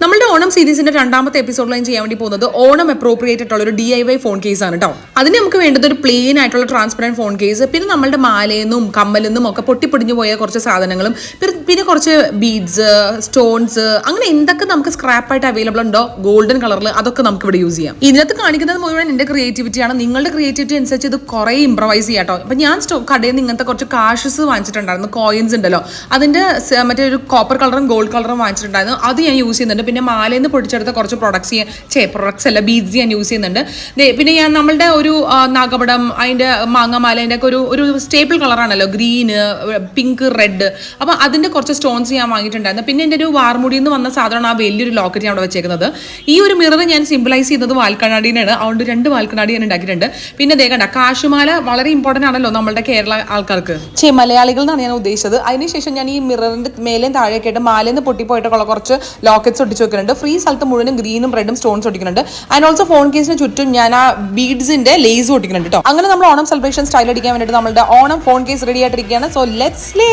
നമ്മുടെ ഓണം സീരീസിന്റെ രണ്ടാമത്തെ എപ്പിസോഡ് ലൈൻ ചെയ്യാൻ വേണ്ടി പോകുന്നത് ഓണം അപ്രോപ്രിയേറ്റ് ആയിട്ടുള്ള ഒരു D I Y phone case ആണ് കേട്ടോ അതിന് നമുക്ക് വേണ്ടത് ഒരു പ്ലെയിൻ ആയിട്ടുള്ള ട്രാൻസ്പെറന്റ് ഫോൺ കേസ് പിന്നെ നമ്മളുടെ മാലയെന്നും കമ്മലെന്നും ഒക്കെ പൊട്ടിപ്പൊടിഞ്ഞു പോയ കുറച്ച് സാധനങ്ങളും പിന്നെ- പിന്നെ കുറച്ച് ബീഡ്സ് സ്റ്റോൺസ് അങ്ങനെ എന്തൊക്കെ നമുക്ക് സ്ക്രാപ്പായിട്ട് അവൈലബിൾ ഉണ്ടോ? ഗോൾഡൻ കളറിൽ അതൊക്കെ നമുക്ക് ഇവിടെ യൂസ് ചെയ്യാം. ഇതിനകത്ത് കാണിക്കുന്നത് മുഴുവൻ എന്റെ ക്രിയേറ്റിവിറ്റിയാണ് നിങ്ങളുടെ ക്രിയേറ്റിവിറ്റി അനുസരിച്ച് ഇത് കുറേ ഇംപ്രവൈസ് ചെയ്യാട്ടോ അപ്പൊ ഞാൻ സ്റ്റോ കടയിൽ നിന്ന് ഇങ്ങനത്തെ കുറച്ച് കാഷസ് വാങ്ങിച്ചിട്ടുണ്ടായിരുന്നു. കോയിൻസ് ഉണ്ടല്ലോ. അതിന്റെ മറ്റേ ഒരു കോപ്പർ കളറും ഗോൾഡ് കളറും വാങ്ങിച്ചിട്ടുണ്ടായിരുന്നു. അത് ഞാൻ യൂസ് ചെയ്യുന്നുണ്ട്. പിന്നെ മാലയിൽ നിന്ന് പൊടിച്ചെടുത്ത കുറച്ച് പ്രൊഡക്ട്സ് ഞാൻ ചേ പ്രൊഡക്ട്സ് അല്ല ബീഡ്സ് ഞാൻ യൂസ് ചെയ്യുന്നുണ്ട്. പിന്നെ ഞാൻ നമ്മളുടെ ഒരു നാഗപടം അതിന്റെ മാങ്ങമാലേന്റെ ഒക്കെ ഒരു ഒരു സ്റ്റേപ്പിൾ കളറാണല്ലോ ഗ്രീന് പിങ്ക് റെഡ് അപ്പൊ അതിന്റെ കുറച്ച് സ്റ്റോൺസ് ഞാൻ വാങ്ങിയിട്ടുണ്ടായിരുന്നു. പിന്നെ എന്റെ ഒരു വാർമുടിയിൽ നിന്ന് വന്ന സാധനമാണ് ആ വലിയൊരു ലോക്കറ്റ് ഞാൻ അവിടെ വെച്ചേക്കുന്നത്. ഈ ഒരു മിറർ ഞാൻ സിമ്പിളൈസ് ചെയ്യുന്നത് വാൽക്കണ്ണാടിനാണ് അതുകൊണ്ട് രണ്ട് വാൽക്കണ്ണാടി ഞാൻ ഉണ്ടാക്കിയിട്ടുണ്ട്. പിന്നെ ദേ കണ്ട കാശുമാല വളരെ ഇമ്പോർട്ടന്റ് ആണല്ലോ നമ്മുടെ കേരള ആൾക്കാർക്ക്. ചേ മലയാളികൾ എന്നാണ് ഞാൻ ഉദ്ദേശിച്ചത്. അതിനുശേഷം ഞാൻ ഈ മിററിന്റെ മേലെയും താഴെയൊക്കെ ആയിട്ട് മാലേന്ന് പൊട്ടിപ്പോയിട്ടുള്ള കുറച്ച് ലോക്കറ്റ്സ് ഒട്ടിച്ച് വെക്കുന്നുണ്ട്. ഫ്രീ സ്ഥലത്ത് മുഴുവനും ഗ്രീനും റെഡും സ്റ്റോൺസ് ഒട്ടിക്കുന്നുണ്ട്. ആൻഡ് ഓൾസോ ഫോൺ കേസിന് ചുറ്റും ഞാൻ ആ ബീഡ്സിന്റെ ലേസ് ഒട്ടിക്കുന്നുണ്ട് കേട്ടോ. അങ്ങനെ നമ്മൾ ഓണം സെലിബ്രേഷൻ സ്റ്റൈൽ അടിക്കാൻ വേണ്ടിയിട്ട് നമ്മുടെ ഓണം ഫോൺ കേസ് റെഡി ആയിട്ടിരിക്കുകയാണ്. So let's Leh